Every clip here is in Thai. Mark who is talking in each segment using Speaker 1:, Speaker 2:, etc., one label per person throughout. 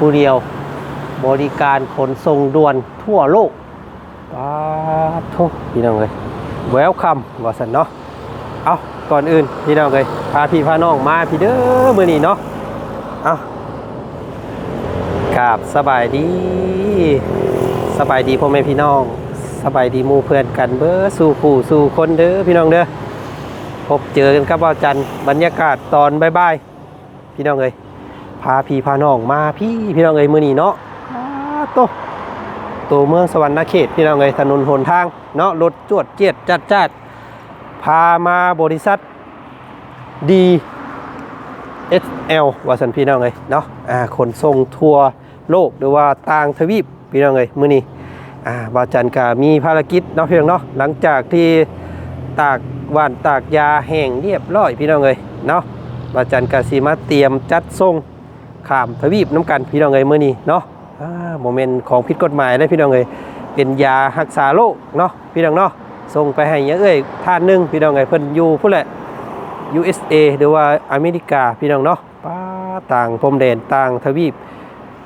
Speaker 1: ผู้เดียว บริการขนส่งด่วนทั่วโลกป้าดโทุกพี่น้องเลยแวลคัมว่าสันเนาะเอาก่อนอื่นพี่น้องเลยพาพี่พาน้องมาพี่เด้อมือนี้เนาะเอากราบสบายดีสบายดีพ่อแม่พี่น้องสบายดีมู่เพื่อนกันเบอร์สู่ผู้สู่คนเด้อพี่น้องเด้อพบเจอกันครับว่าจันบรรยากาศตอนบ่ายๆพี่น้องเอ้ย พาพี่พาน้องมาพี่พี่น้องเอ้ยมือนี้เนาะอ้าโตตัวเมืองสวรรณเขตพี่น้องเอ้ยถนนหนทางเนาะรถจวดเจียดจัดจัดพามาบริษัทดี SL ว่าสันพี่น้องเอ้ยเนาะอ่าขนส่งทั่วโลกหรือว่าต่างทวีปพี่น้องเอ้ยมือนี้อ่าบาจันกามีภารกิจเนาะพี่น้องเนาะหลังจากที่ตากหว่านตากยาแห้งเรียบร้อยพี่น้องเอ้ยเนาะบาจันกาซีมาเตรียมจัดส่ง ขามทวีปน้ำกันพี่น้องเอ้ยมื้อนี้เนาะโมเมนต์ของผิดกฎหมายเลยพี่น้องเอ้ยเป็นยารักษาโรคเนาะพี่น้องเนาะส่งไปให้ยาเอ้ยท่านหนึงพี่น้องเอ้ยเพิ่นอยู่พุ่นแหละ USA หรือว่าอเมริกาพี่น้องเนาะป้าต่างพรมแดนต่างทวีป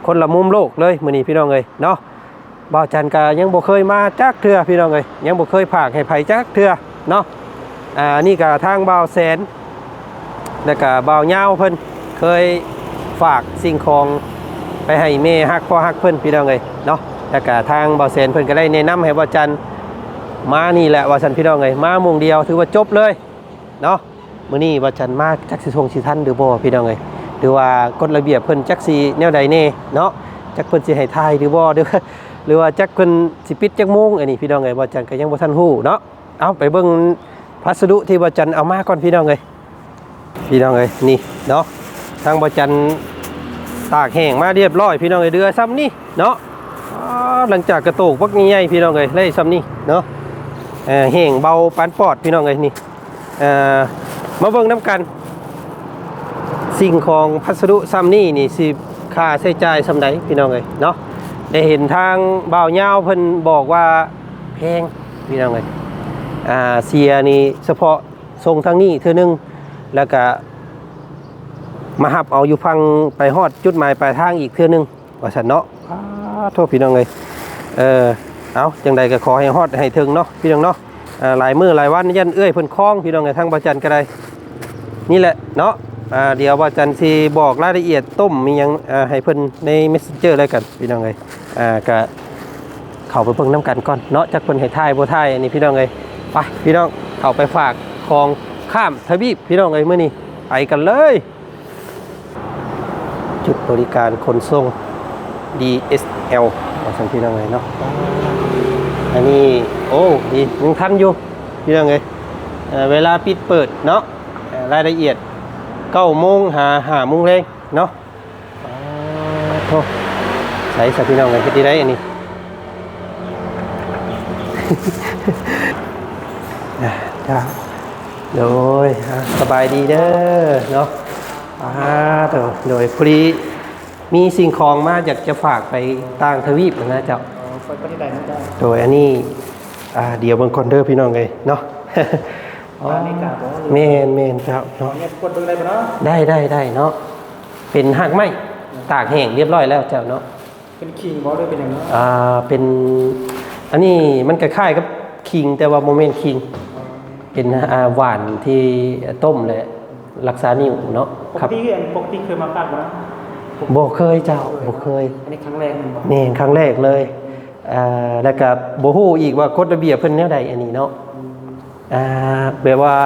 Speaker 1: คนละมุมโลกเลยมื้อนี้พี่น้องเอ้ยเนาะบ่าวจันกายังบ่เคยมาจักเทื่อพี่น้องเอ้ยยังบ่เคยผากให้ไผจักเทื่อเนาะอ่านี่ก็ทางบ่าวแสนแล้วก็บ่าวเหย้าเพิ่นเคย ฝากสิ่งของไปให้แม่ฮักพ่อฮักเพิ่อนพี่น้องเอ้ยเนาะแล้วก็ทางบ่าวแสนเพิ่อนก็ได้แนะนำให้ว่าจันมานี่แหละว่าจันพี่น้องเอ้ยมามุงเดียวถือว่าจบเลยเนาะมื้อนี้ว่าจันมาจักสิทงสิทันหรือบ่พี่น้องเอ้ยหรือว่ากฎระเบียบเพิ่นจักสิแนวใดแน่เนาะจักเพิ่นสิให้ทายหรือบ่หรือว่าหรือว่าจักเพิ่นสิปิดจักโมงอันนี้พี่น้องเอ้ยว่าจันก็ยังบ่ทันฮู้เนาะเอาไปเบิ่งพัสดุที่บาจันเอามาก่อนพี่น้องเลยพี่น้องเลยนี่เนาะทางบาจัน ตากแห้งมาเรียบร้อยพี่น้องเลยเดือซ้ำนี่เนาะหลังจากกระโตกพักใหญ่พี่น้องเลยไล่ซ้ำนี่เนาะแห้งเบาปานปอดพี่น้องเลยนี่เอ่อมาเบิ่งน้ำกัน สิ่งของพัสดุซ้ำนี่นี่สิค่าใช้จ่ายซ้ำใดพี่น้องเลยเนาะได้เห็นทางบ่าวเงาเพิ่นบอกว่าแพงพี่น้องเลยอ่าเสียนี่เฉพาะทรงทางนี้เท่านึงแล้วก็ มาหับเอาอยู่ฟังไปฮอดจุดหมายปลายทางอีกเท่านึงว่าสันเนาะโทษพี่น้องเลยเออเอาจังใดก็ขอให้ฮอดให้ถึงเนาะพี่น้องเนาะหลายมือหลายวันยันเอื้อยเพิ่นคล้องพี่น้องเลยทางประจันก็ได้นี่แหละเนาะเดี๋ยวประจันสิบอกรายละเอียดต้มมียังให้เพิ่นใน messenger เลยกันพี่น้องเลยอ่าก็เข้าไปเบิ่งน้ำกันก่อนเนาะจากเพิ่นให้ทายบ่ทายอันนี้พี่น้องเอ้ยไปพี่น้องเข้าไปฝากของข้ามทวีปพี่น้องเอ้ยมื้อนี้ไปกันเลย จุดบริการขนส่ง DSL ว่าซั่นพี่น้องเอ้ยเนาะอันนี้โอ้ดียังทันอยู่พี่น้องเอ้ยเวลาปิดเปิดเนาะรายละเอียด9โมงหา5โมงแรงเนาะโทษใส่ซะพี่น้องเอ้ยเฮ็ดได้อันนี้จ้าโดยสบายดีเด้อเนาะ อ่าโดยโดยพอดีมีสิ่งของมาอยากจะฝากไปต่างทวีปนะเจ้า
Speaker 2: ไปก็ที่ใดไม่ได้
Speaker 1: โดยอันนี้อ่าเดี๋ยวเบางคนเด้อพี่น้องเลยเนาะอ๋อ
Speaker 2: อันนี้กาบอกว่า
Speaker 1: เมนเมนครับเนาะ
Speaker 2: เนี่ยกดเบิ่งได้ปะเนาะ
Speaker 1: ได้ได้ได้เนาะเป็นหักไม้ตากแห้งเรียบร้อยแล้วเจ้าเนาะ
Speaker 2: เป็นคิงบอสด้วยเป็นอย่างนั้น
Speaker 1: อ่าเป็นอันนี้มันคล้ายๆกับคิงแต่ว่าโมเมนต์คิงเป็นอาหวานที่ต้มเลย รักษานิ่วเนาะ
Speaker 2: ป
Speaker 1: ค
Speaker 2: ก
Speaker 1: รับ
Speaker 2: ติอันปกติเคยมาฝากบ่นะ
Speaker 1: บ่เคยเจ้าบ่เคย
Speaker 2: อันนี้ครั้งแรกมันบอก
Speaker 1: นี่ครั้งแรกเลยอ่าแล้วก็บ่ฮู้อีกว่ากฎระเบียบเพิ่นแนวใดอันนี้เนาะอ่าแบบว่า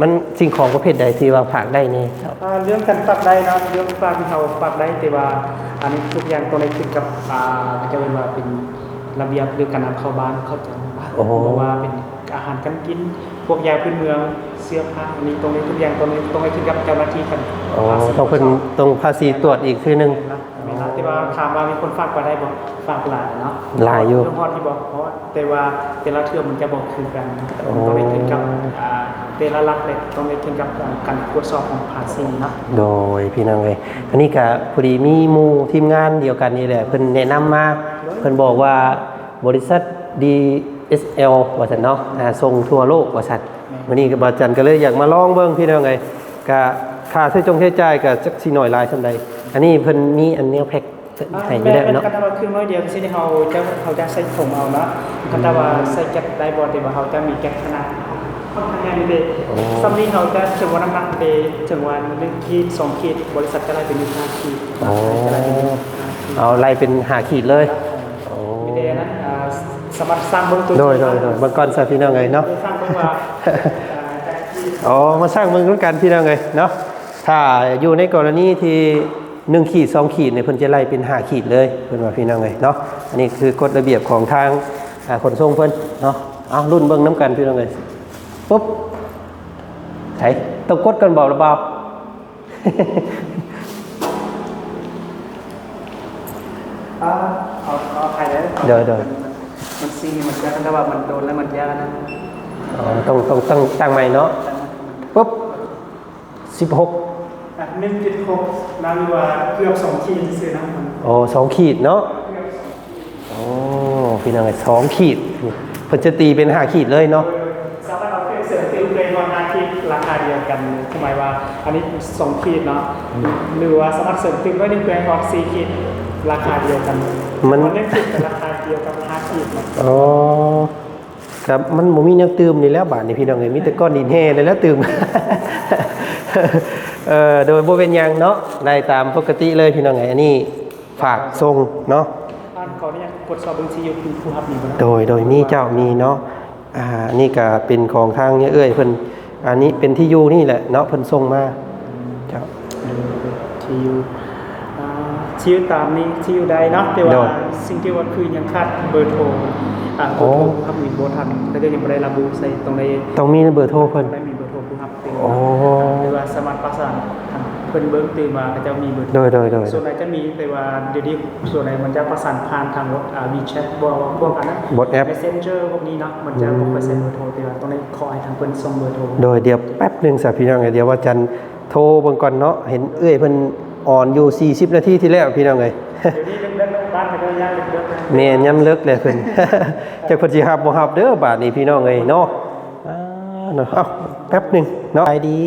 Speaker 1: มันสิ่งของประเภทใดที่ว่าฝากได้นี่เจ้า
Speaker 2: อ่าเรื่องการฝากได้นะเรื่องฝากที่เขาฝากได้แต่ว่า อันนี้ทุกอย่างตัวในขึ้นกับอ่าจะเป็นว่าเป็นระเบียบหรือการนำเข้าบ้านเข้าจังหวัด
Speaker 1: โอ้โห
Speaker 2: เพราะว่าเป็นอาหารการกินพวกยาพื้นเมือง เสื้อผ้าอันนี้ตรงนี้ทุกอย่างตรงนี้ตรงนี้ขึ้นกับเจ้าหน้าที่กัน
Speaker 1: อ๋อต้องเพิ่นต้องภาษีตรวจอีกคือหนึง
Speaker 2: นะไม่นะแต่ว่าถามว่ามีคนฝากไปได้บ่ฝากหลายเนาะ
Speaker 1: หลายอยู่
Speaker 2: เรื่องฮอดที่บอกเพราะว่าแต่ว่าแต่ละเทื่อมันจะบอกคือกันนะ
Speaker 1: อ๋อ
Speaker 2: ต้องได้ขึ้นกับอ่าแต่ละรัฐเลยต้องได้ขึ้นกับการตรวจสอบของภาษีเนาะ
Speaker 1: โดยพี่น้องเอ้ยอันนี้ก็พอดีมีหมู่ทีมงานเดียวกันนี่แหละเพิ่นแนะนำมาเพิ่นบอกว่าบริษัท DSL ว่าซั่นเนาะอ่าส่งทั่วโลกว่าซั่น วันนี้ก็บาจันก็เลยอยากมาลองเบิ่งพี่น้องเอ้ยก็ค่าใช้จงใช้จ่ายก็จักสิหน่อยหลายส่าใดอันนี้เพิ่นมีอันแนวแพ็คให้อยู่
Speaker 2: แม่
Speaker 1: แล้ว
Speaker 2: เป็น
Speaker 1: เนาะ
Speaker 2: กันว่าคือน้อยเดียวที่ที่เขาจะเขาจะใส่ถุงเอานะกันแต่ว่าใส่แก๊สได้บ่แต่ว่าเขาจะมีแก๊สขนาดค่อนข้างใหญ่เลยซัมนี้เขาจะถึงว่าน้ำหนักเดถึงวัน1ขีด2ขีดบริษัทจะได้เป็น1ขีด
Speaker 1: อ๋อ
Speaker 2: จะได้เป็น5ขีด
Speaker 1: เอาไล่เป็นหาขีดเลยโอ้
Speaker 2: มีเดนะอ่า สามารถสร้างเบื้องต้น
Speaker 1: โดยโดยโดยเมื่อก่อนซะพี่น้องเอ้ยเนาะ
Speaker 2: สร้างเบื้องว่าอ่าจากที่
Speaker 1: อ๋อมาสร้างเมืองด้วยกันพี่น้องเลยเนาะถ้าอยู่ในกรณีที่หนึ่งขีดสองขีดเนี่ยเพิ่นจะไล่เป็นห้าขีดเลยเพิ่นว่าพี่น้องเลยเนาะอันนี้คือกฎระเบียบของทางอ่าขนส่งเพิ่นเนาะเอารุ่นเบิ่งน้ำกันพี่น้องเลยปุ๊บไถต้องกดกันเบาหรือเปล่า
Speaker 2: อ่าเอาเอาใครได้
Speaker 1: เดี๋ยวเดี๋ยว
Speaker 2: มัน ซีมันจะแต่ว่ามันโดนแล้วมันแย่นะ
Speaker 1: อ๋อต้องต้องตั้งตั้งใหม่เนาะปุ๊บสิบหก
Speaker 2: หนึ่งจุดหกน้ำว่าเกือบสองขีดซื้อน้ำมัน
Speaker 1: โอ้สองขีดเนาะโอ้พี่น้องเลยสองขีดเพิ่นจะตีเป็นห้าขีดเลยเนาะ
Speaker 2: สามารถเอาเครื่องเสริมติวเป็นวันอาทิตย์ราคาเดียวกันทำไมว่า อันนี้สองขีดเนาะหรือว่าสามารถเสริมติวได้หนึ่งเครื่องออกสี่ขีดราคาเดียวกัน
Speaker 1: มัน
Speaker 2: หนึ่งขีดแต่ราคา เดียวกันห้าขีดเนาะ
Speaker 1: อ๋อครับมันบ่มีแนวตื่มนี่แล้วบาดนี่พี่น้องเอ้ยมีแต่ก้อนดินแห่เลยแล้วตื่ม เอ่อโดยบ่เป็นหยังเนาะได้ตามปกติเลยพี่น้องเอ้ยอันนี้ฝากส่งเนาะ
Speaker 2: ท่านขออนุญาตกดสอบบัญชีอยู่คุณผู้รับมีบ่นะ
Speaker 1: โดยโดยมีเจ้ามีเนาะ อ่า นี่ก็เป็นของทางเนี่ยเอ้ยเพิ่น อันนี้เป็นที่อยู่นี่แหละเนาะเพิ่นส่งมา เจ้า
Speaker 2: ที่อยู่อ่า ที่อยู่ตามนี้ที่อยู่ใดเนาะแต่
Speaker 1: โด
Speaker 2: ว่ายสิ่งที่ว่าคือยังขาดเบอร์โทรอ่าเบอร์โทร
Speaker 1: โอ้
Speaker 2: ครับมีโบทันแล้วก็ยังไม่ได้ระบุใส่ตรงใน
Speaker 1: ต้องมีเบอร์โทรเพิ่น
Speaker 2: ไม่มีเบอร์โทรผู้รับเป็น
Speaker 1: โอ้
Speaker 2: หรือว่าสามารถประสานทางเพิ่นเบิ้งตื่นมาก็จะมีเบอร์โทร
Speaker 1: โดยโดยโดย
Speaker 2: ส่วนไหนจะมีแต่ว่าเดี๋ยวนี้ส่วนไหนมันจะประสานผ่านทางรถอ่า WeChat พวกพวกอันนั้น
Speaker 1: บทแอป
Speaker 2: Messenger พวกนี้เนาะมันจะบ่ค่อยใช้เบอร์โทรแต่ว่าตรงนี้ขอให้ทางเพิ่นส่งเบอร์โทร
Speaker 1: โดยเดียวแป๊บหนึงสะพี่น้องเอ้ยเดี๋ยวว่าจันโทรเบิ่งก่อนเนาะเห็นเอ้ยเพิ่น อ่อนอยู่ 40 นาทีที่แล้วพี่น้องเอ้ย
Speaker 2: เดี๋ยวนี้เลิกๆบ้านก็ย่างเลิกๆนะ
Speaker 1: แม่นย้ำเลิกเลยเพิ่นจักเพิ่นสิรับบ่รับเด้อบาดนี้พี่น้องเอ้ยเนาะอ่าเนาะเอ้าแป๊บหนึงเนาะสบายดี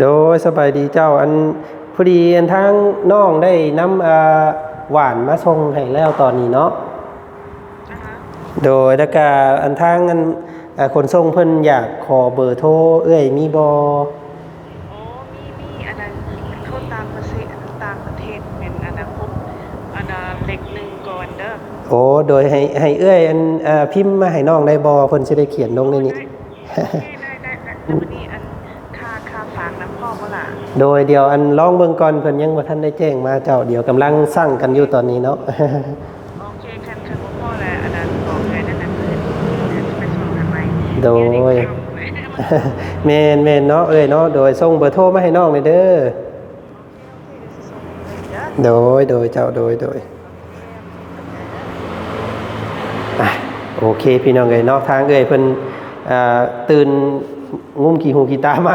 Speaker 1: โดยสบายดีเจ้าอันพอดีอันทางน้องได้นำอ่าหวานมาส่งให้แล้วตอนนี้เนาะโดยแล้วก็อันทางอันอ่าคนส่งเพิ่นอยากขอเบอร์โทรเอ้ยมีบ่
Speaker 3: โอ้มีมีอันนั้นเข้าตามประเทศต่างประเทศเป็นอนาคตอันนั้นเล็กหนึ่งก่อนเด้อ
Speaker 1: โอ้โดยให้ให้เอ้ยอันอ่าพิมพ์มาให้น้องได้บ่เพิ่นสิได้เขียนลงในนี้
Speaker 3: ได้ได้ได้ได้แล้ววันนี้อันค่าค่าฝากน้ำพ่อเมื่อล่ะ
Speaker 1: โดยเดี๋ยวอันลองเบิ่งก่อนเพิ่นยังบ่ทันได้แจ้งมาเจ้าเดี๋ยวกำลังสั่งกันอยู่ตอนนี้เนาะ
Speaker 3: โอเคคันคันพ่อแหละอันนั้นบอกเลยนั่นนั่นคือเดี๋ยวจะไปส่งกันไหม
Speaker 1: โดยแม่นแม่นเนาะเอ้ยเนาะโดยส่งเบอร์โทรมาให้น้องหน่อยเด้อโดยโดยเจ้าโดยโดยอะ โอเคพี่น้องเอ้ยเนาะทางเอ้ยเพิ่นอ่าตื่นงุ้มกี่หูกี่ตามา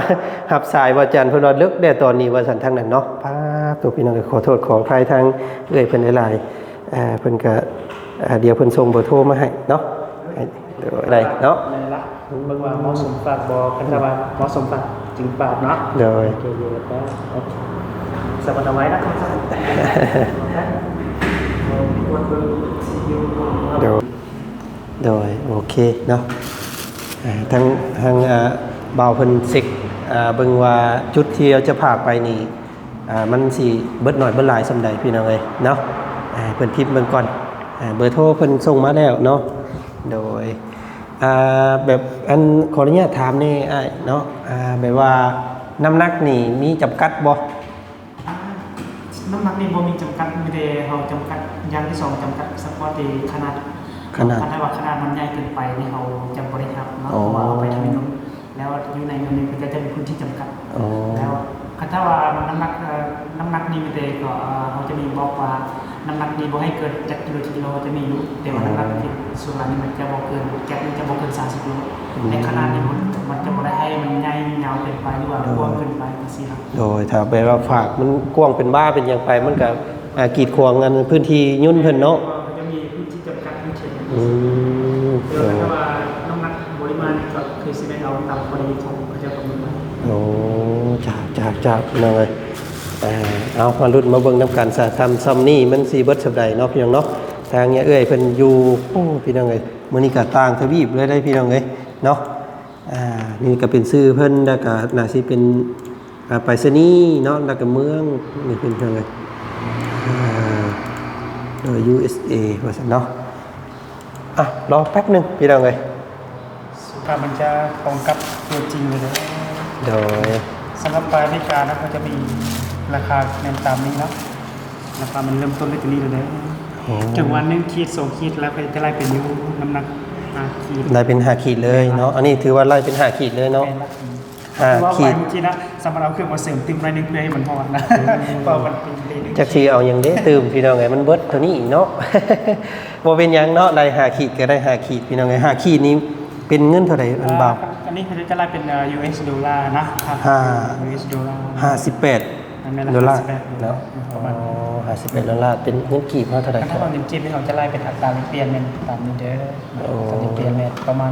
Speaker 1: หับสายว่าจันทร์เพิ่นว่าลึกได้ตอนนี้ว่าสันทางนั้นเนาะป้าบตัวพี่น้องเอ้ยขอโทษขออภัยทางเอ้ยเพิ่นหลายๆอ่าเพิ่นก็อ่าเดี๋ยวเพิ่นส่งเบอร์โทรมาให้เนาะให้เดี๋ยวอะไรเนาะ
Speaker 2: นั่นละเบิ่งว่าเหมาะสมฝากบ่คันถ้าว่าเหมาะสมฝากจริงฝากเนาะ
Speaker 1: โดย
Speaker 2: โอเคอยู่แล้วก็โอเคสวัสดีไว้นะครับวันเบิ่งอยู่
Speaker 1: โดย โดยโอเคเนาะอ่าทางทางอ่าบ่าวเพิ่นสิกเบิ่งว่าจุดที่เราจะพาไปนี่มันสิเบิดหน่อยเบิดหลายสำใดพี่น้องเอ้ยเนาะเพิ่นพิมพ์เบิ่งก่อนอ่าเบอร์โทรเพิ่นส่งมาแล้วเนาะโดยแบบอันขออนุญาตถามนี่อ้เนาะแบบว่าน้ำหนักนี่มีจำกัดบ่
Speaker 2: น้ำหนักนี่บ่มีจำกัดมีแต่เราจำกัดอย่างที่สองจำกัดเฉพาะที่ขนาด
Speaker 1: ขนาด
Speaker 2: ถ้าว่าขนาดมันใหญ่เกินไปนี่เราจำบ่ได้ครับเนาะ
Speaker 1: อ๋อ
Speaker 2: เพราะว่าเอาไปทำให้นุ่มแล้วอยู่ในมันนี่ก็จะมีพื้นที่จำกัด
Speaker 1: อ๋อ
Speaker 2: แล้วถ้าว่ามันน้ำหนักเอ่อน้ำหนักนี่มีแต่ก็เอ่อเขาจะมีบอกว่าน้ำหนักนี่บ่ให้เกินจากกิโลที่กิโลจะมีอยู่แต่ว่าน้ำหนักที่ส่วนหลังนี่มันจะบ่เกินแก๊สนี่จะบ่เกิน30กิโลในขนาดนี้มันมันจะบ่ได้ให้มันใหญ่ยาวเกินไปหรือว่ากว้างเกินไปจังซี่ครับ
Speaker 1: โดยถ้าแบบว่าฝากมันกว้างเป็นบ้าเป็นอย่างไปมันก็อ่ากีดขวางกันพื้นที่ยุ่นเพิ่นเนาะ อืม
Speaker 2: เดี๋ยวถ้าว่าน้ำหนักปริมาณก็คือสิได้เอาตามปริมาณของเขาจะกำหนดไว้
Speaker 1: โอ้จับหน่อยอ่าเอามาลุ้นมาเบิ่งน้ำกันสาทำซัมนี่มันสีเบิดสับใดเนาะพี่น้องเนาะทางเนี้ยเอ้ยเพิ่นอยู่โอ้พี่น้องเอ้ยมื้อนี้ก็ต่างทวีปเลยได้พี่น้องเอ้ยเนาะอ่านี่ก็เป็นชื่อเพิ่นแล้วก็น่าสิเป็นอ่าไปรษณีย์เนาะแล้วก็เมืองนี่เป็นเพิ่นเลยอ่าโดย USA ว่าซั่นเนาะ อะรอแป๊บหนึงพี่น้องเอ้ย
Speaker 2: สุภาพมันจะตรงกับตัวจริงเลยนะ
Speaker 1: โดย
Speaker 2: สำหรับปลาในการนะมันจะมีราคาในตามนี้เนาะราคามันเริ่มต้นด้วยตัวนี้เลยนะ
Speaker 1: โอ้
Speaker 2: ถึงวันหนึงขีดสองขีดแล้วก็จะไล่เป็นนิ้วน้ำหนักห้าขีด
Speaker 1: ไล่เป็นหาขีดเลยเนาะอันนี้ถือว่าไล่เป็นหาขีดเลยเนาะ
Speaker 2: เป็นละ
Speaker 1: ห้า
Speaker 2: คือว่า
Speaker 1: ขี
Speaker 2: ไว้
Speaker 1: ด
Speaker 2: เมื่อกี้นะสำหรับเอาเครื่องมาเสริมตึมไรนึงเพื่อให้มันพอนะเพราะมันเป็นเลน
Speaker 1: จักชีเอาอย่างเด้ตื่มพี่น้องไงมันเบิดเท่านี้เนาะบ่เป็นหยังเนาะไล่หาขีดก็ได้หาขีดพี่น้องไงหาขีดนี้เป็นเงินเท่าไหร่อันเบา
Speaker 2: อันนี้เขาจะไล่เป็นเอ่อ US ดอลลาร์นะครับ
Speaker 1: ห้า
Speaker 2: US ดอลลาร์
Speaker 1: ห้าสิบแปด
Speaker 2: อันนี้ละ
Speaker 1: ดอลลาร์
Speaker 2: 58
Speaker 1: เนาะ
Speaker 2: ประมาณ
Speaker 1: อ๋อห้าสิบแปดดอลลาร์เป็นเงินกีบเท่าไหร่ค
Speaker 2: ถ้า
Speaker 1: รับ
Speaker 2: เราจิ้มจิ้มนี่เราจะไล่เป็นอัตราเปลี่ยนเป็นตามนี้เด้อ
Speaker 1: โอ้
Speaker 2: อัตราเปลี่ยนเนี่ยประมาณ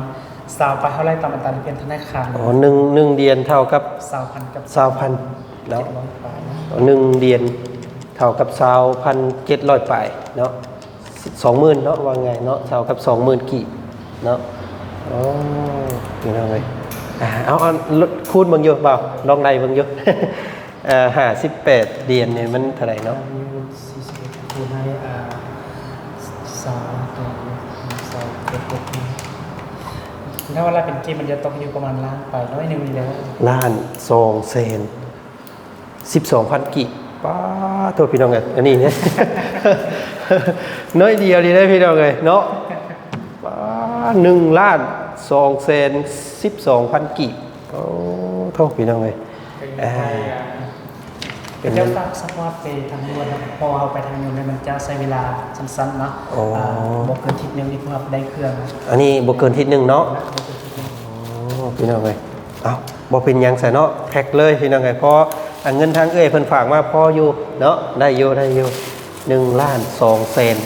Speaker 2: สาวไปเท่าไรตามอัตราเปลี่ยนธนาคาร
Speaker 1: อ๋อหนึ่งหนึ่งเดียนเท่ากับ
Speaker 2: สาวพันกับ
Speaker 1: สาวพัน
Speaker 2: เจ็
Speaker 1: เนาะ
Speaker 2: ดร้อยบาทนะ
Speaker 1: หนึ่งเดียนเท่ากับสาวพันเจ็ดร้อยปลายเนาะสองหมื่นเนาะว่าไงเนาะเท่ากับสองหมื่นกีบเนาะโอ้พี่น้องเลยอ่าเอาเอาลดคูณเบางเยอะเปล่าลองได้เบางเยอะอ่าห้าสิบแปดเดียนเนี่ยมันเท่าไหร่เนาะ
Speaker 2: มีสี่สิบเอ็ดคูณให้อ่าสาวตัวสาวเจ็ดหกนี่ ถ้าเวลาเป็นเกมมันจะตกอยู่ประมาณล้านไปน้อยหนึ่งนี่แหล้ว
Speaker 1: ล้านสองเซนสิบสองพันกีบป้าโทษพี่น้องไงอันนี้เนี่ยน้อยเดียวดีได้พี่น้องเลยเนาะป้าหนึ่งล้านสองเซนสิบสองพันกีบโอ้โทษพี่น้องเลย เอ่อ
Speaker 2: เป็นเจ้าตักสักว่าไปทางนวลนะพอเอาไปทางนวลเนี่ยมันจะใช้เวลาสั้นๆเนาะ
Speaker 1: อ๋ออ่า
Speaker 2: บอกเกินทิศนึงนี่เพื่อได้เครื่องนะ
Speaker 1: อันนี้บวกเกินทิศหนึ่งเนาะ
Speaker 2: บอกเกินทิศนึง
Speaker 1: โอ้พี่น้องเลยเอ้าบ่เป็นหยังใส่เนาะแพ็คเลยพี่น้องเลยเพราะอันเงินทางเอ้ยเพิ่นฝากมาพออยู่เนาะได้อยู่ได้อยู่หนึ่งล้านสองเซน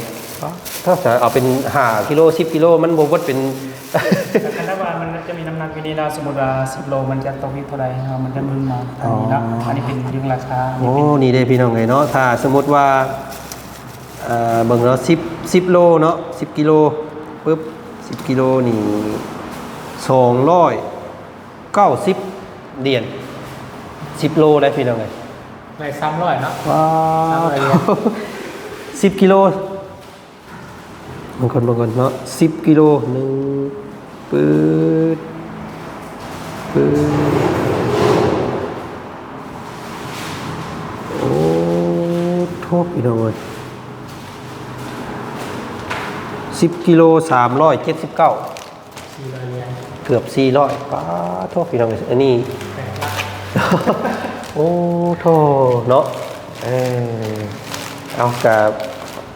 Speaker 1: ถ้าจะเอาเป็นห้ากิโลสิบกิโลมันบ่วดเป็น
Speaker 2: แต่คันว่ามันจะมีน้ำหนักอยู่นี่นะสมมติว่า10โลมันจะตกที่เท่าไหร่เนาะมันจะมึนมาทางนี้เนาะ
Speaker 1: อ๋ออั
Speaker 2: อันนี้เป็นเรื่องราคา
Speaker 1: โอ้นี่ได้พี่น้องเลยเนาะถ้าสมมติว่าเอ่อเบิ่งเนาะสิบสิบโลเนาะสิบกิโลปุ๊บสิบกิโลนี่สองร้อยเก้าสิบเหรียญสิบโลได้พี่น้องเลย
Speaker 2: ในซ้ำร้อยเนาะ
Speaker 1: ว้า
Speaker 2: สามร้อยเหรียญ
Speaker 1: สิบกิโล บางคนบางคนเนาะสิบกิโลหนึ่งปืดปืดโอ้โทษพี่น้องเลยสิบกิโลสามร้อยเจ็ดสิบเก้า
Speaker 2: สี่ร้อยเหรียญ
Speaker 1: เกือบสี่ร้อยป้าโทษพี่น้องเลยอันนี้
Speaker 2: แปดล้าน
Speaker 1: โอ้โทเนาะเออเอากับ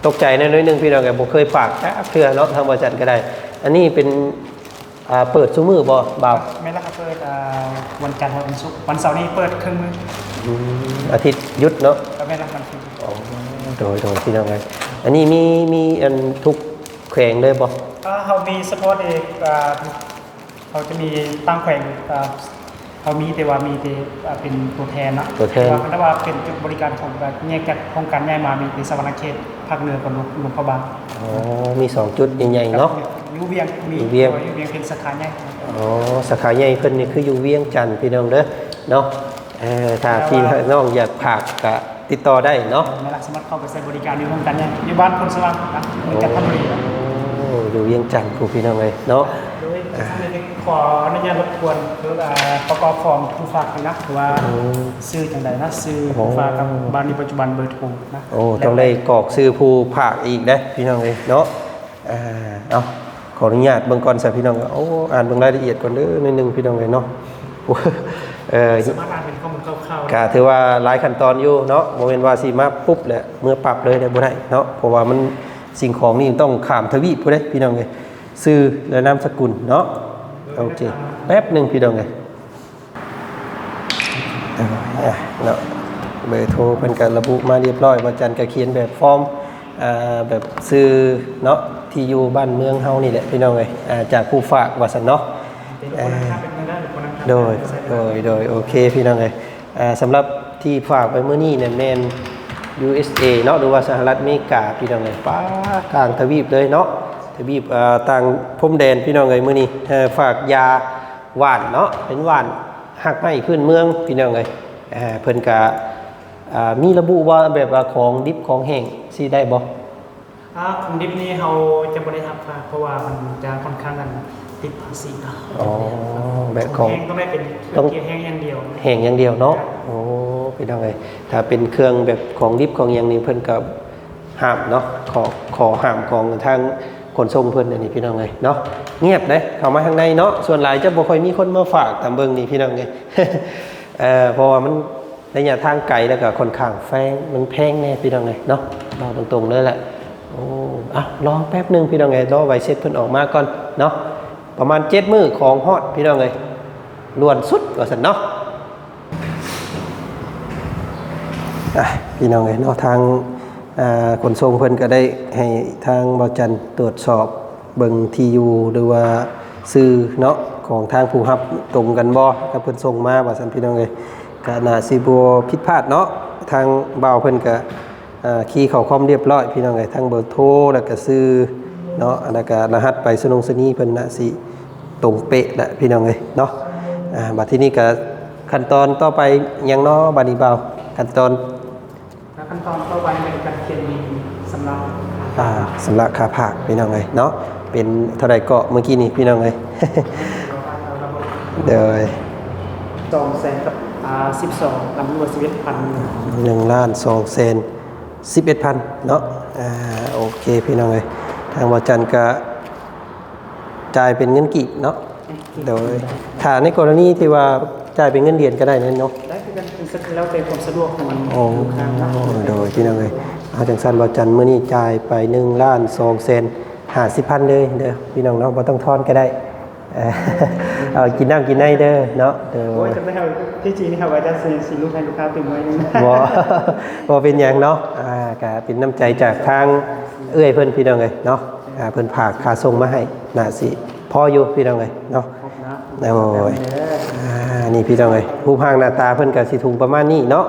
Speaker 1: ตกใจนิดนึงพี่น้องแกบอกเคยฝากแค่เพื่อเนาะทางบริษัทก็ได้ อันนี้เป็นอ่าเปิดซูมือบ่บ่าว
Speaker 2: ไม่ละครับเปิดอ่าวันจันทร์วันศุกร์วันเสาร์นี้เปิดเครื่องมือ
Speaker 1: อืมอาทิตย์หยุดเนาะ
Speaker 2: ก็ไม่รับมันฟรี
Speaker 1: อ๋อโดยโดยพี่น้องไงอันนี้มีมีอันทุกแขวงเลยบ่
Speaker 2: อ่าเขามีสปอร์ตเองอ่าเขาจะมีตั้งแขวงอ่า เขามีแต่ว่ามีแต่อ่าเป็นตัวแทนเนาะ
Speaker 1: ตัวแทน
Speaker 2: ว่าแต่ว่าเป็นจุดบริการของแบบแยกจากโครงการใหญ่มามีในสวรรณเขตภาคเหนือกับหลวงหลวงพระบาง
Speaker 1: อ๋อมีสองจุดใหญ่ๆเนาะ
Speaker 2: อยูเวียงมี
Speaker 1: อยู่เวียง
Speaker 2: อยูเวียงเป็นสาขาใหญ่
Speaker 1: อ๋อสาขาใหญ่เพิ่นนี่คืออยู่เวียงจันทน์พี่น้องเด้อเนาะเออถ้าพี่น้องอยากฝากก็ติดต่อได้เนาะ
Speaker 2: ไม่ละสามารถเข้าไปใช้บริการอยู่โครงการใหญ่อยู่บ้านคนสว่างนะเหมือนกันทำบุรีนะ
Speaker 1: โอ้อยู่เวียงจันทน์ครูพี่น้องเลยเนาะ
Speaker 2: โดย ขออนุญาตรบกวนคืออ่าประกอบฟอร์มผู้ฝากเลยนะว่าซื้อจังใดนะซื้อผู้ฝากกับบ้านในปัจจุบันเบอร์โทรนะ
Speaker 1: โอ้ต้องได้กรอกซื้อผู้ภาคอีกนะพี่น้องเลยเนาะอ่าเอาขออนุญาตเบิ่งก่อนสิพี่น้องโอ้อ่านเบิ่งรายละเอียดก่อนเด้อนิดนึงพี่น้องเลยเนาะโอ้เออ
Speaker 2: สามารถอ่านเป็นข้อมูลคร่าวๆ
Speaker 1: ก็ถือว่าหลายขั้นตอนอยู่เนาะโมเมนว่าสิมาปุ๊บแหละเมื่อปรับเลยได้บ่ได้เนาะเพราะว่ามันสิ่งของนี่ต้องข้ามทวีปผู้ใดพี่น้องเลยซื้อและนามสกุลเนาะ โอเค แป๊บหนึงพี่น้องเลยเอาอะเนาะเบอร์โทรเพิ่นก็ระบุมาเรียบร้อยว่าจันก็เขียนแบบฟอร์มอ่าแบบซื้อเนาะที่อยู่บ้านเมืองเฮานี่แหละพี่น้องเลยอ่าจากผู้ฝากว่าซั่นเนาะ
Speaker 2: เป็นคนนะครับเป็นทางด้านบุคคลนะครับ
Speaker 1: โดยโดยโดยโอเคพี่น้องเลยอ่าสำหรับที่ฝากไปเมื่อนี้เนี่ยแม่น USA เนาะหรือว่าสหรัฐอเมริกาพี่น้องเลยป้ากลางทวีปเลยเนาะ ทวีปเอ่อต่างพรมแดนพี่น้องเลยมื้อนี้เอ่อฝากยาหวานเนาะเป็นหวานหักไม้พื้นเมืองพี่น้องเลยเอ่อเพิ่นก็อ่ามีระบุว่าแบบว่าของดิบของแห้งสิได้บ่
Speaker 2: อ่าของดิบนี่เราจะบริหารฝากเพราะว่ามันจะค่อนข้างกันติดภาษีเนาะ
Speaker 1: อ๋อแบบของ
Speaker 2: แห้งก็ไม่เป็นเค
Speaker 1: ต้
Speaker 2: รื่
Speaker 1: อ
Speaker 2: องงเกียร์แห้งอย่างเดียว
Speaker 1: แห้งอย่างเดียวเนาะโอ้พี่น้องเลยถ้าเป็นเครื่องแบบของดิบของอย่างนี้เพิ่นก็ห้ามเนาะขอขอห้ามของทาง ขนส่งเพิ่นอันนี้พี่น้องเลยเนาะเงียบเลยเข้ามาข้างในเนาะส่วนหลายจะบ่ค่อยมีคนมาฝากตามเบิ่งนี่พี่น้องเลยเออเพราะว่ามันระยะทางไกลแล้วก็ค่อนข้างแพงมันแพงแน่พี่น้องเลยเนาะเราตรงๆเลยแหละโอ้อะรอแป๊บหนึงพี่น้องเลยรอไวเซ็ตเพิ่นออกมาก่อนเนาะประมาณ7มื้อของฮอดพี่น้องเลยล้วนสุดว่าสันเนาะพี่น้องเอ้ยเนาะทาง ขนส่งเพิ่นก็ได้ให้ทางบาจันตรวจสอบเบิ่งทียูหรือว่าซื้อเนาะของทางผู้รับตรงกันบ่กับเพิ่นส่งมาว่าซั่นพี่น้องเอ้ยก็น่าสิบ่ผิดพลาดเนาะทางบ่าวเพิ่นก็อ่าคีย์เข้าคอมเรียบร้อยพี่น้องเอ้ยทั้งเบอร์โทรแล้วก็ซื้อเนาะแล้วก็รหัสไปสนงสนีเพิ่นน่ะสิตรงเป๊ะแหละพี่น้องเอ้ยเนาะอ่าบัดทีนี้ก็ขั้นตอนต่อไปยังเนาะบัดนี้บ่าวขั้นตอน
Speaker 2: ขั้นตอนต่อไปเป็นการเขียนบินสำหรับ
Speaker 1: อ่าสำหรับขาผากพี่น้องเลยเนาะเป็นเท่าไรเกาะเมื่อกี้นี้พี่น้องเลยเดี๋ยว
Speaker 2: สองแสนกับอ่าสิบสองลำรวจสิบเอ็ดพัน
Speaker 1: หนึ่งล้านสองแสนสิบเอ็ดพันเนาะอ่าโอเคพี่น้องเลยทางวาจันทร์ก็จ่ายเป็นเงินกีบเนาะโดยถ้าในกรณีที่ว่าจ่ายเป็นเงินเหรียญก็ได้นั่นเนาะ
Speaker 2: ได้คือ กันเป็นสักแล้วแต่ความสะดวกของมัน
Speaker 1: โอ้
Speaker 2: ลูกค้านะ
Speaker 1: โดยพี่น้องเลยเอาจังสันวาจันทร์เมื่อนี้จ่ายไปหนึ่งล้านสองแสนห้าสิบพันเลยเด้อพี่น้องเนาะไ่ต้องทอนก็ได้เอ่อเอากินน้ำกินในเด้อเนาะเด้อ
Speaker 2: โอ้ยจะไม่เอาที่จริงนี่ครับว่าจะซื้อสิลูกให้ลูกค้าตื่นไว้นึง
Speaker 1: บ่บ่เป็นหยังเนาะอ่าก็เป็นน้ำใจจากทางเอื้อยเพิ่นพี่น้องเลยเนาะอ่าเพิ่นฝากค่าส่งมาให้น่าสิพออยู่พี่น้องเลยเนาะ
Speaker 2: นะ
Speaker 1: โอ้ย อ่านี่พี่น้องเลยรูปร่างหน้าตาเพิ่นก็สิถุงประมาณนี้เนาะ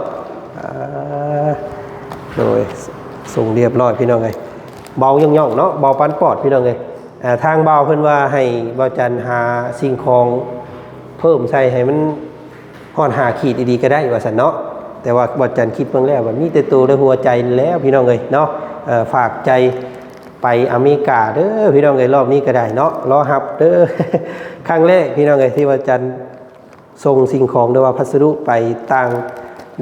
Speaker 1: โดยส่งเรียบร้อยพี่น้องเลยเบาย่องๆเนาะเบาปานปอดพี่น้องเลยทางเบาเพิ่นว่าให้เบาจันหาสิ่งของเพิ่มใส่ให้มันฮอดหาขีดดีๆก็ได้ว่าสันเนาะแต่ว่าบอจันคิดเพิ่งแล้วว่ามีแต่ตัวและหัวใจแล้วพี่น้องเลยเนาะฝากใจไปอเมริกาเด้อพี่น้องเลยรอบนี้ก็ได้เนาะรอฮับเด้อครั้งแรกพี่น้องเลยที่ว่าจัน ส่งสิ่งของหรือว่าพัสดุไปต่าง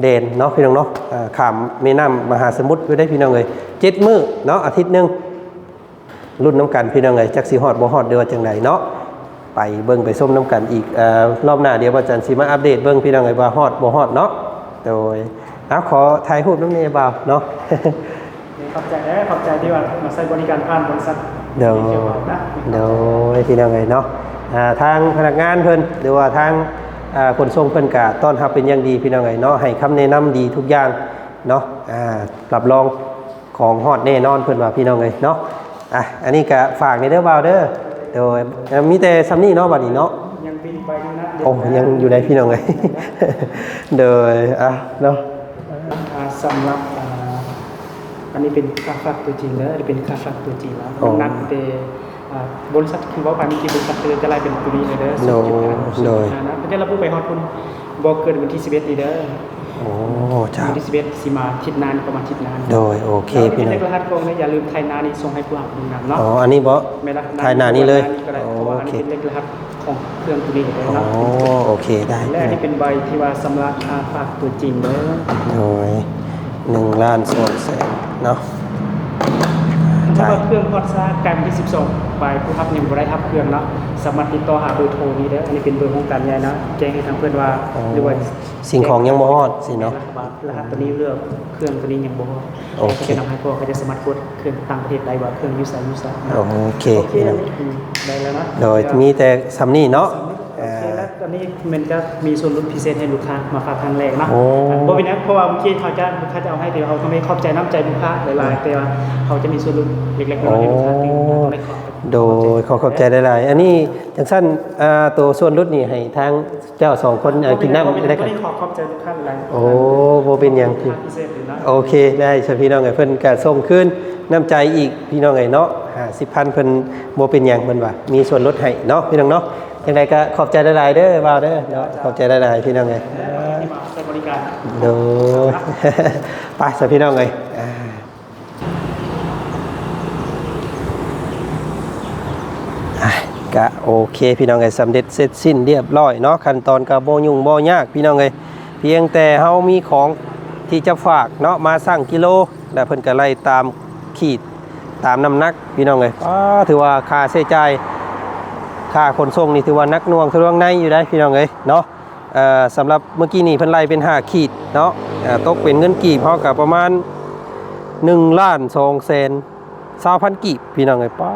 Speaker 1: แดนเนาะพี่น้องเนาะอ่าข้ามแม่น้ำมหาสมุทรไปได้พี่น้องเลยเจ็ดมื้อเนาะอาทิตย์หนึงรุ่นน้ำกันพี่น้องเลยจักสีฮอดบ่ฮอดเดือว่าจังไดเนาะไปเบิ่งไปส้มน้ำกันอีกเอ่อรอบหน้าเดี๋ยวอาจารย์สิมาอัปเดตเบิ่งพี่น้องเลยว่าฮอดบ่ฮอดเนาะโดยเอาขอถ่ายรูปน้ำเนยบ่าวเนาะ
Speaker 2: ขอบใจเด้อขอบใจที่ว่ามาใช้บริการผ่านบริษัท
Speaker 1: เดี๋ยว
Speaker 2: ที่ยวนะ
Speaker 1: เดี๋ยวพี่น้องเลยเนาะอ่าทางพนักงานเพิ่นหรือว่าทางอ่า ขนส่งเพิ่นก็ต้อนรับเป็นอย่างดีพี่น้องเลยเนาะให้คำแนะนำดีทุกอย่างเนาะอ่ารับรองของฮอดแน่นอนเพิ่นว่าพี่น้องเลยเนาะอะอันนี้ก็ฝากในเด้อบ่าวเด้อโดยอ่ามีแต่ซัมนี่เนาะบัดนี้เนาะ
Speaker 2: ยังบินไปอยู่นะ
Speaker 1: โอ้ยังอยู่ในพี่น้องเลยเดยอะเนาะ
Speaker 2: อ่าสำหรับอ่าอันนี้เป็นค่าฝากตัวจริงแล้วอันนี้เป็นค่าฝากตัวจริงแล้วน้ำหนักแต่อ่า บริษัทคือว่าการที่บริษัทคือจะไล่เป็นตัวนี้เลยเด้อ
Speaker 1: โดย
Speaker 2: 0.5
Speaker 1: โดย
Speaker 2: นะเพราะฉะนั้นเราพูดไปฮอดคุณบอกเกินวันที่11นี่เด้อ
Speaker 1: โอ้จ้า
Speaker 2: วันที่11สิมาทิศนานประมาณทิศนาน
Speaker 1: โดยโอเค
Speaker 2: แล้ว
Speaker 1: พี่
Speaker 2: เป็น
Speaker 1: น้อ
Speaker 2: เล
Speaker 1: ง
Speaker 2: ขรหัสกล้องนะอย่าลืมไทยนานี่ส่งให้ผู้หาดูนำเนาะ
Speaker 1: อ๋ออันนี้บ่
Speaker 2: ไม่ละ
Speaker 1: ถ่ายหน้านี่เลย
Speaker 2: ก็ได้
Speaker 1: โอ
Speaker 2: เพราะว่าอัน
Speaker 1: เค
Speaker 2: นี้เป็นเลขรหัสของเครื่องตัวนี้เลย
Speaker 1: อ๋อ
Speaker 2: เนาะ
Speaker 1: โอเคได้
Speaker 2: และอันนี้เป็นใบที่ว่าสำหรับค่าฝากตัวจริงเด้อ
Speaker 1: โดยหนึ่งล้านสองแสนเนาะ
Speaker 2: ถ้า
Speaker 1: ใช่
Speaker 2: ว่าเครื่องฮอตซ่ากลายเป็นที่ 12ไปผู้รับยังบ่ได้รับเครื่องเนาะสามารถติดต่อหาเบอร์โทรนี้เด้ออันนี้เป็นเบอร์ของการยายนะแจ้งให้ทางเพื่อนว่าหรือว่า
Speaker 1: สิ่งของยังบ่ฮอดสิเนาะ
Speaker 2: รหัสตัวนี้เลือกเครื่องตัวนี้ยังบ่ฮอด
Speaker 1: โอเค
Speaker 2: จะนำให้พวกเขาจะสามารถกดเครื่องต่างประเทศได้ว่าเครื่องยูซายูซา
Speaker 1: โอเค
Speaker 2: โอเค
Speaker 1: พี่น้อง
Speaker 2: อืมได้แล้วนะ
Speaker 1: โดยมีแต่ซัมนี่เนาะ
Speaker 2: โอ
Speaker 1: อ่า
Speaker 2: เคแล้วตอนนี้มันจะมีส่วนลดพิเศษให้ลูกค้ามาฝากครั้งแรกนะ
Speaker 1: โอ้
Speaker 2: เพราะเป็นนะเพราะว่าเมื่อกี้เขาจะลูกค้าจะเอาให้แต่เขาต้องไม่ขอบใจน้ำใจลูกค้าหลายๆแต่ว่าเขาจะมีส่วนลดเล็กๆน้อยๆให้ลูกค้าที่เราต้องไม่ขอบ
Speaker 1: โดยขอขอบใจหลายๆอันนี้จังสั้นอ่าตัวส่วนลดนี่ให้ทางเจ้าสองคนอ่ากินน้ำได้กัน
Speaker 2: ขอขอบใจทุกท่านเลย
Speaker 1: โอ้โบเป็นหยังคือ
Speaker 2: พิเศษอยู่นะ
Speaker 1: โอเคได้ใช่พี่น้องไงเพิ่นก็ส่งคืนน้ำใจอีกพี่น้องไงเนาะห้าสิบพันเพิ่นโบเป็นหยังเพิ่นว่ามีส่วนลดให้เนาะพี่น้องเนาะยังไงก็ขอบใจหลายๆเด้อบ่าวเด้อเนาะขอบใจหลายๆพี่น้องไง
Speaker 2: ที่มาใช้บริการ
Speaker 1: โดยไปสพี่น้องเลยอ่าอะก็ โอเคพี่น้องเลยสำเร็จเสร็จสิ้นเรียบร้อยเนาะขั้นตอนกับโบยุ่งโบยากพี่น้องเลยเพียงแต่เฮามีของที่จะฝากเนาะมาสั่งกิโลแล้วเพิ่นก็ไล่ตามขีดตามน้ำหนักพี่น้องเลยอ้าถือว่าค่าใช้จ่ายค่าขนส่งนี่ถือว่านักน่วงทะลวงในอยู่ได้พี่น้องเอ้ยเนาะสำหรับเมื่อกี้นี่เพิ่นไล่เป็น 5 ขีดเนาะตกเป็นเงินกีบเฮากับประมาณ1ล้าน2แสน 20,000กีบพี่น้องเอ้ยป้า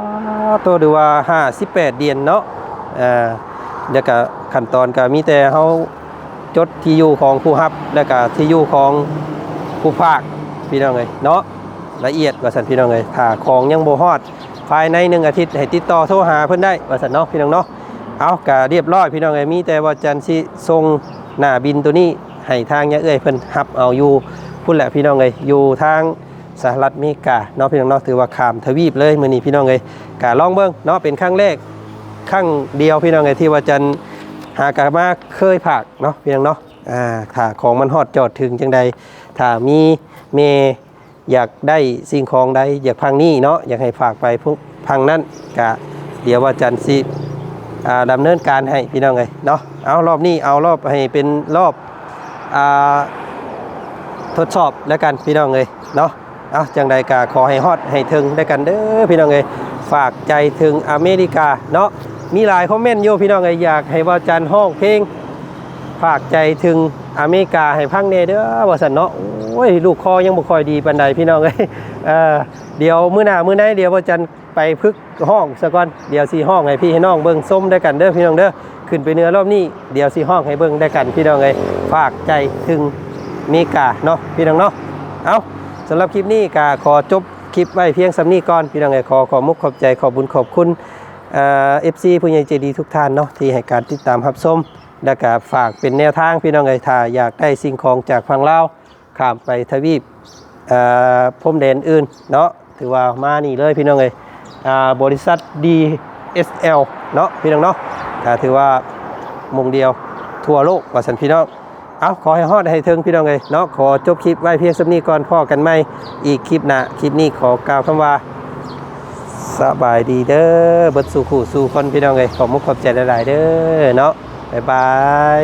Speaker 1: ตัวดูว่า58เดือนเนาะอ่อเดี๋ยวก็ขั้นตอนก็มีแต่เฮาจดที่อยู่ของผู้รับแล้วก็ที่อยู่ของผู้ภาคพี่น้องเอ้ยเนาะละเอียดว่าซั่นพี่น้องเอ้ยถ้าของยังโบ่ฮอด ภายในหนึ่งอาทิตย์ให้ติดต่อโทรหาเพื่อนได้ว่าสันเนาะพี่น้องเนาะเอากะเรียบร้อยพี่น้องไอ้ยมีแต่ว่าจันทร์สิส่งหน้าบินตัวนี้ให้ทางยะเอ้ยเพิ่นหับเอาอยู่พุ่นแหละพี่น้องเอ้ยอยู่ทาง สหรัฐอเมริกาเนาะพี่น้องเนาะถือว่าขามทวีปเลยมื้อนี้พี่น้องเอ้ยกะลองเบิ่งเนาะเป็นครั้งแรกครั้งเดียวพี่น้องเอ้ยที่ว่าจันหากะมาเคยผักเนาะพี่น้องเนาะอ่าถ้าของมันฮอดจอดถึงจังใดถ้ามีเมอยากได้สิ่งของใดอยากพังนี่เนาะอยากให้ฝากไปพวกพังนั้นกะเดี๋ยวว่าจันทร์สิอ่าดำเนินการให้พี่น้องเลยเนาะเอารอบนี้เอารอบให้เป็นรอบอ่าทดสอบแล้วกันพี่น้องเลยเนาะ เอาจังใดกะขอให้ฮอดให้ถึงได้กันเด้อพี่น้องเลยฝากใจถึงอเมริกาเนาะมีหลายคอมเมนต์อยู่พี่น้องเลยอยากให้ว่าจันห้องเพลงฝากใจถึงอเมริกาให้พังเนเด้อว่าสันเนาะโอ้ยลูกคอยังบ่ค่อยดีปานใดพี่น้องเอ้ยเออเดี๋ยวมื้อหน้ามื้อไหนเดี๋ยวว่าจันไปพึกห้องซะก่อนเดี๋ยวสิห้องให้พี่ให้น้องเบิ่งส้มได้กันเด้อพี่น้องเด้อขึ้นไปเหนือรอบนี้เดี๋ยวสิห้องให้เบิ่งได้กันพี่น้องเอ้ยฝากใจถึงอเมริกาเนาะพี่น้องเนาะเอา สำหรับคลิปนี้ก็ขอจบคลิปไว้เพียงสำนี้ก่อนพี่น้องเอ้ยขอขอมุกขอบใจขอบบุญขอบคุณเอ่อฟซีผู้ใหญ่ใจดีทุกท่านเนาะที่ให้การติดตามรับชมและก็ฝากเป็นแนวทางพี่น้องเอ้ยถ้าอยากได้สิ่งของจากฝั่งลาวข้ามไปทวีปเอ่อพรมแดนอื่นเนาะถือว่ามานี่เลยพี่น้องเอ้ยอ่าบริษัท DSL เนาะพี่น้องเนาะก็ถือว่ามงเดียวทั่วโลกว่าสันพี่น้อง เอาขอให้ฮอดให้ถึงพี่น้องเลยเนาะขอจบคลิปไว้เพียงสำนี้ก่อนพ่อกันไหมอีกคลิปหนะคลิปนี้ขอกล่าวคำว่าสบายดีเด้อเบิดสู่ขู่สู่คนพี่น้องเลยขอบมุกขอบใจหลายๆเด้อเนาะบ๊ายบาย